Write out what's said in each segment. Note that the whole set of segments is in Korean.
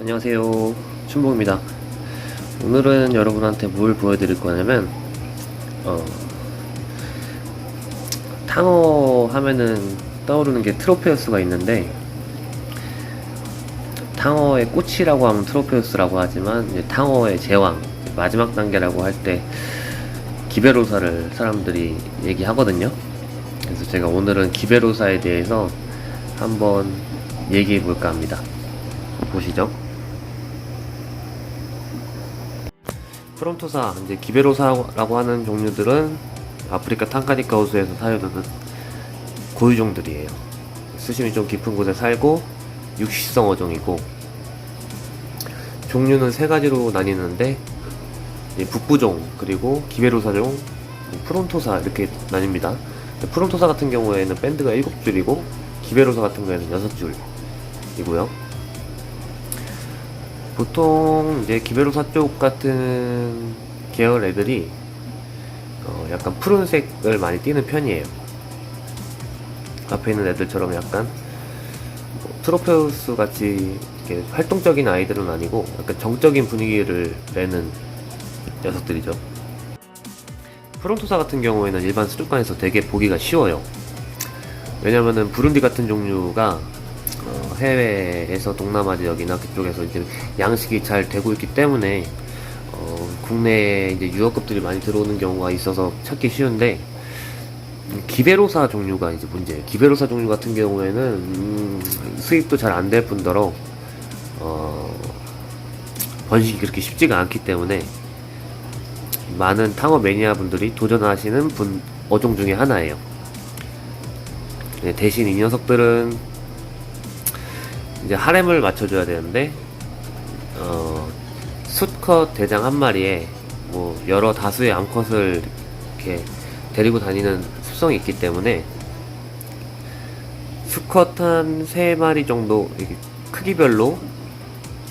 안녕하세요. 춘봉입니다. 오늘은 여러분한테 뭘 보여드릴 거냐면 어, 탕어 하면은 떠오르는 게 트로페우스가 있는데 탕어의 꽃이라고 하면 트로페우스라고 하지만 탕어의 제왕 마지막 단계라고 할 때 기베로사를 사람들이 얘기하거든요. 그래서 제가 오늘은 기베로사에 대해서 한번 얘기해 볼까 합니다. 보시죠. 프론토사, 이제 기베로사라고 하는 종류들은 아프리카 탄카니카 호수에서 사유하는 고유종들이에요. 수심이 좀 깊은 곳에 살고 육식성 어종이고 종류는 세 가지로 나뉘는데 이 북부종 그리고 기베로사종, 프론토사 이렇게 나뉩니다. 프론토사 같은 경우에는 밴드가 7줄이고 기베로사 같은 경우에는 6줄이고요. 보통 이제 기베로사 쪽 같은 계열 애들이 어 약간 푸른색을 많이 띠는 편이에요. 앞에 있는 애들처럼 약간 뭐 트로페우스 같이 이렇게 활동적인 아이들은 아니고 약간 정적인 분위기를 내는 녀석들이죠. 프론토사 같은 경우에는 일반 수족관에서 되게 보기가 쉬워요. 왜냐면은 부룬디 같은 종류가 어, 해외에서 동남아 지역이나 그쪽에서 이제 양식이 잘 되고 있기 때문에 어, 국내에 이제 유럽급들이 많이 들어오는 경우가 있어서 찾기 쉬운데 음, 기베로사 종류가 이제 문제예요. 기베로사 종류 같은 경우에는 음, 수입도 잘 안 될 뿐더러 어, 번식이 그렇게 쉽지가 않기 때문에 많은 탕어 매니아 분들이 도전하시는 분 어종 중에 하나예요. 네, 대신 이 녀석들은 이제 하렘을 맞춰줘야 되는데 어, 수컷 대장 한 마리에 뭐 여러 다수의 암컷을 이렇게 데리고 다니는 습성이 있기 때문에 수컷 한 세 마리 정도 이렇게 크기별로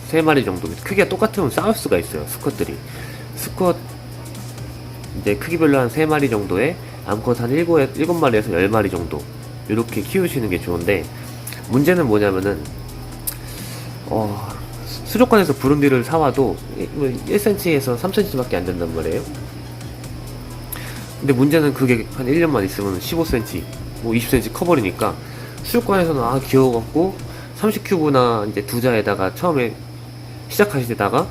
세 마리 정도. 크기가 똑같으면 싸울 수가 있어요 수컷들이. 수컷 이제 크기별로 한 세 마리 정도에 암컷 한 일곱 마리에서 열 마리 정도 이렇게 키우시는 게 좋은데 문제는 뭐냐면은 어, 수- 수족관에서 부른디를 사와도 1cm에서 3cm밖에 안 된단 말이에요. 근데 문제는 그게 한 1년만 있으면 15cm, 뭐 20cm 커버리니까 수족관에서는 아 귀여워갖고 30큐브나 이제 두자에다가 처음에 시작하실 때다가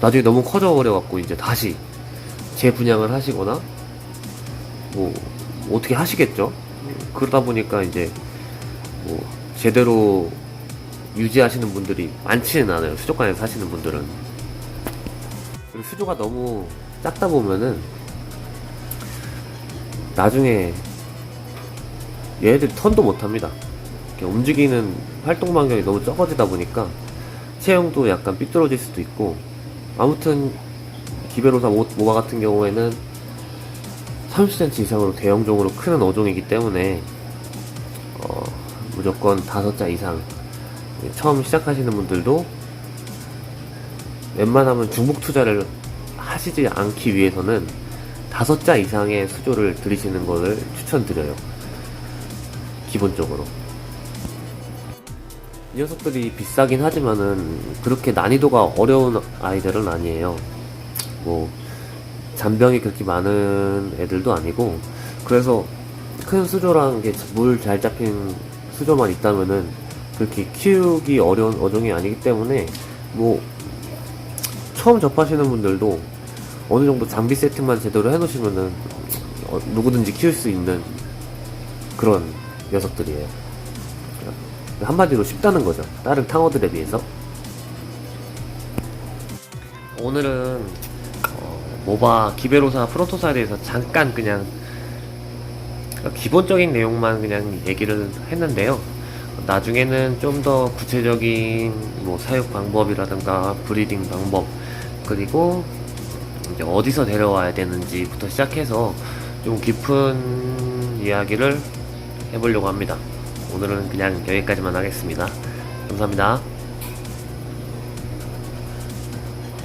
나중에 너무 커져 버려갖고 이제 다시 재분양을 하시거나 뭐 어떻게 하시겠죠? 그러다 보니까 이제 뭐 제대로 유지하시는 분들이 많지는 않아요. 수족관에서 사시는 분들은. 그리고 수조가 너무 작다 보면은 나중에 얘네들이 턴도 못 합니다. 움직이는 활동 반경이 너무 적어지다 보니까 체형도 약간 삐뚤어질 수도 있고 아무튼 기베로사 모- 모바 같은 경우에는 30cm 이상으로 대형종으로 크는 어종이기 때문에 어, 무조건 다섯 자 이상 처음 시작하시는 분들도 웬만하면 중복 투자를 하시지 않기 위해서는 다섯 자 이상의 수조를 들이시는 것을 추천드려요. 기본적으로. 이 녀석들이 비싸긴 하지만은 그렇게 난이도가 어려운 아이들은 아니에요. 뭐 잔병이 그렇게 많은 애들도 아니고 그래서 큰 수조랑 물 잘 잡힌 수조만 있다면은 그렇게 키우기 어려운 어종이 아니기 때문에 뭐 처음 접하시는 분들도 어느 정도 장비 세팅만 제대로 해놓으시면은 어, 누구든지 키울 수 있는 그런 녀석들이에요. 한마디로 쉽다는 거죠. 다른 탕어들에 비해서. 오늘은 어, 모바 기베로사 프로토사에 대해서 잠깐 그냥 기본적인 내용만 그냥 얘기를 했는데요. 나중에는 좀 더 구체적인 뭐 사육 방법이라든가 브리딩 방법 그리고 이제 어디서 데려와야 되는지부터 시작해서 좀 깊은 이야기를 해보려고 합니다. 오늘은 그냥 여기까지만 하겠습니다. 감사합니다.